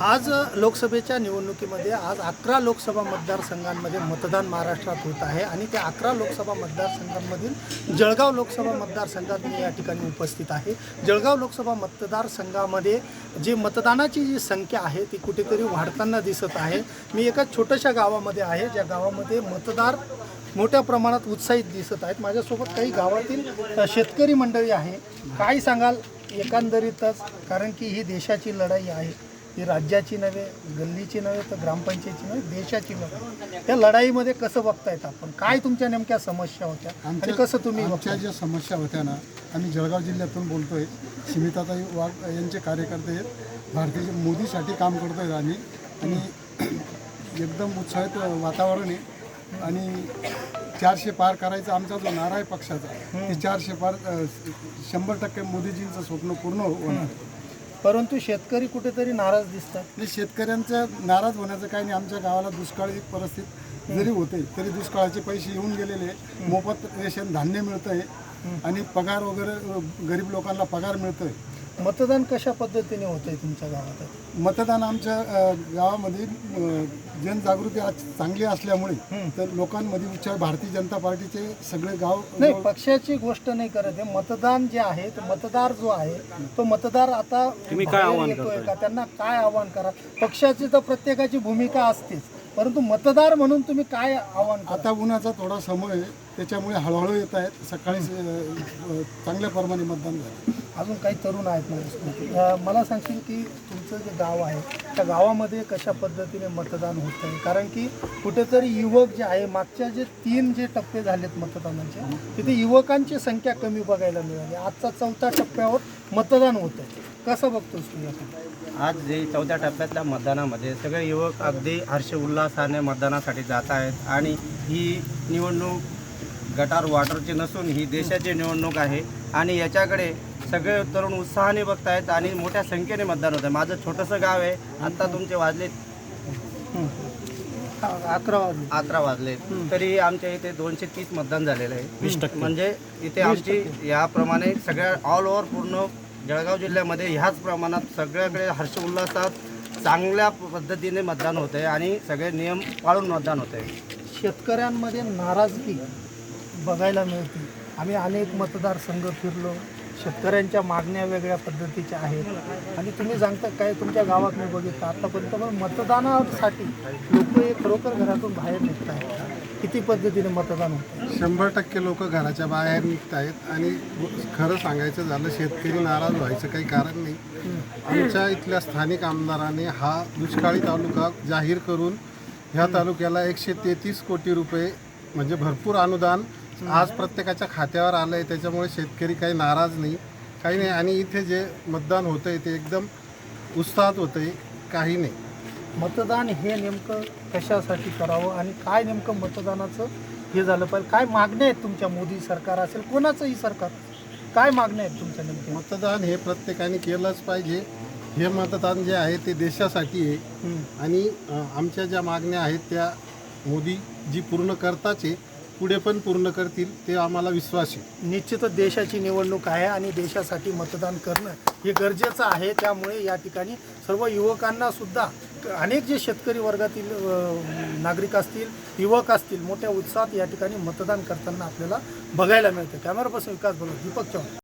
आज लोकसभेच्या निवडणुकीमध्ये आज अकरा लोकसभा मतदारसंघांमध्ये मतदान महाराष्ट्रात होत आहे आणि त्या अकरा लोकसभा मतदारसंघांमधील जळगाव लोकसभा मतदारसंघात मी या ठिकाणी उपस्थित आहे. जळगाव लोकसभा मतदारसंघामध्ये जी मतदानाची जी संख्या आहे ती कुठेतरी वाढताना दिसत आहे. मी एका छोट्याशा गावामध्ये आहे ज्या गावामध्ये मतदार मोठ्या प्रमाणात उत्साहित दिसत आहेत. माझ्यासोबत काही गावातील शेतकरी मंडळी आहे. काय सांगाल? एकंदरीतच कारण की ही देशाची लढाई आहे. ही राज्याची नव्हे गल्लीची नव्हे तर ग्रामपंचायतीची नव्हे देशाची नव्हे. त्या लढाईमध्ये कसं बघतायत आपण? काय तुमच्या नेमक्या समस्या होत्या? आणि कसं तुम्ही आमच्या? ज्या समस्या होत्या ना आम्ही जळगाव जिल्ह्यातून बोलतोय. स्मिताताई वाघ यांचे कार्यकर्ते आहेत. भारतीय मोदीसाठी काम करतोय आम्ही. आणि एकदम उत्साहित वातावरण आहे. आणि चारशे पार करायचा आमचा जो नारा आहे पक्षाचा ते चारशे पार शंभर टक्के मोदीजींचं स्वप्न पूर्ण होणार. परंतु शेतकरी कुठेतरी नाराज दिसतात. म्हणजे शेतकऱ्यांच्या नाराज होण्याचं काही नाही. आमच्या गावाला दुष्काळी परिस्थिती जरी होते तरी दुष्काळाचे पैसे येऊन गेलेले मोफत रेशन धान्य मिळतंय. आणि पगार वगैरे अ, गरीब लोकांना पगार मिळतोय. मतदान कशा पद्धतीने होतंय तुमच्या गावात? मतदान आमच्या अ, गावामध्ये अ, जनजागृती आज चांगली असल्यामुळे तर लोकांमध्ये उच्चार भारतीय जनता पार्टीचे सगळे गाव नाही पक्षाची गोष्ट नाही करत आहे. मतदान जे आहे ते मतदार जो आहे तो मतदार आता बाहेर येतोय का? त्यांना काय आव्हान करा? पक्षाची तर प्रत्येकाची भूमिका असतेच. परंतु मतदार म्हणून तुम्ही काय आव्हान आता उन्हाचा थोडा समय आहे त्याच्यामुळे हळूहळू येत आहेत. सकाळी अ, चांगल्या प्रमाणे मतदान झालं. अजून काही तरुण आहेत माझ्यासोबत अ, मला सांगशील की तुमचं जे गाव आहे त्या गावामध्ये कशा पद्धतीने मतदान होत आहे? कारण की कुठेतरी युवक जे आहे मागच्या जे तीन जे टप्पे झालेत मतदानाचे तिथे युवकांची संख्या कमी बघायला मिळाली. आजचा चौथ्या टप्प्यावर मतदान होत आहे. कसं बघतोस तू याकडे आज जे चौथ्या टप्प्यातल्या मतदानामध्ये सगळे युवक अगदी हर्ष उल्हासाने मतदानासाठी जात आहेत आणि ही निवडणूक गटार वाटरची नसून ही देशाची निवडणूक आहे. आणि याच्याकडे सगळे तरुण उत्साहाने बघतायत आणि मोठ्या संख्येने मतदान होतं आहे माझं छोटंसं गाव आहे. आत्ता तुमचे वाजले अकरा वाजले. अकरा वाजले. तरी आमच्या इथे दोनशे तीस मतदान झालेलं आहे. म्हणजे इथे आमची याप्रमाणे सगळ्या ऑल ओव्हर पूर्ण जळगाव जिल्ह्यामध्ये ह्याच प्रमाणात सगळ्याकडे हर्ष उल्हासात चांगल्या पद्धतीने मतदान होते आणि सगळे नियम पाळून मतदान होते शेतकऱ्यांमध्ये नाराजगी बघायला मिळते. आम्ही अनेक मतदारसंघ फिरलो. शेतकऱ्यांच्या मागण्या वेगळ्या पद्धतीच्या आहेत. आणि तुम्ही सांगता काय तुमच्या गावात मी बघितलं. आतापर्यंत पण मतदानासाठी लोक हे खरोखर घरातून बाहेर निघत आहेत किती पद्धतीने मतदान होतं? शंभर टक्के लोक घराच्या बाहेर निघत आहेत आणि खरं सांगायचं झालं शेतकरी नाराज व्हायचं काही कारण नाही. आमच्या इथल्या स्थानिक आमदाराने हा दुष्काळी तालुका जाहीर करून ह्या तालुक्याला एकशे तेहतीस कोटी रुपये म्हणजे भरपूर अनुदान आज प्रत्येकाच्या खात्यावर आलं आहे त्याच्यामुळे शेतकरी काही नाराज नाही. काही नाही आणि इथे जे मतदान होतं आहे ते एकदम उत्साहात होतं आहे काही नाही. मतदान हे नेमकं कशासाठी करावं आणि काय नेमकं मतदानाचं हे झालं पाहिजे? काय मागण्या आहेत तुमच्या? मोदी सरकार असेल कोणाचंही सरकार काय मागण्या आहेत तुमच्या नेमक्या? मतदान हे प्रत्येकाने केलंच पाहिजे. हे मतदान जे आहे ते देशासाठी आहे. आणि अ, आमच्या ज्या मागण्या आहेत त्या मोदी जी पूर्ण करताच आहे. पुढे पण पूर्ण करतील ते आम्हाला विश्वास आहे. निश्चितच देशाची निवडणूक आहे आणि देशासाठी मतदान करणं हे गरजेचं आहे. त्यामुळे या ठिकाणी सर्व युवकांना सुद्धा अनेक जे शेतकरी वर्गातील नागरिक असतील युवक असतील मोठ्या उत्साहात या ठिकाणी मतदान करताना आपल्याला बघायला मिळतं. कॅमेरा पर्सन विकास बोलतो दीपक चव्हाण.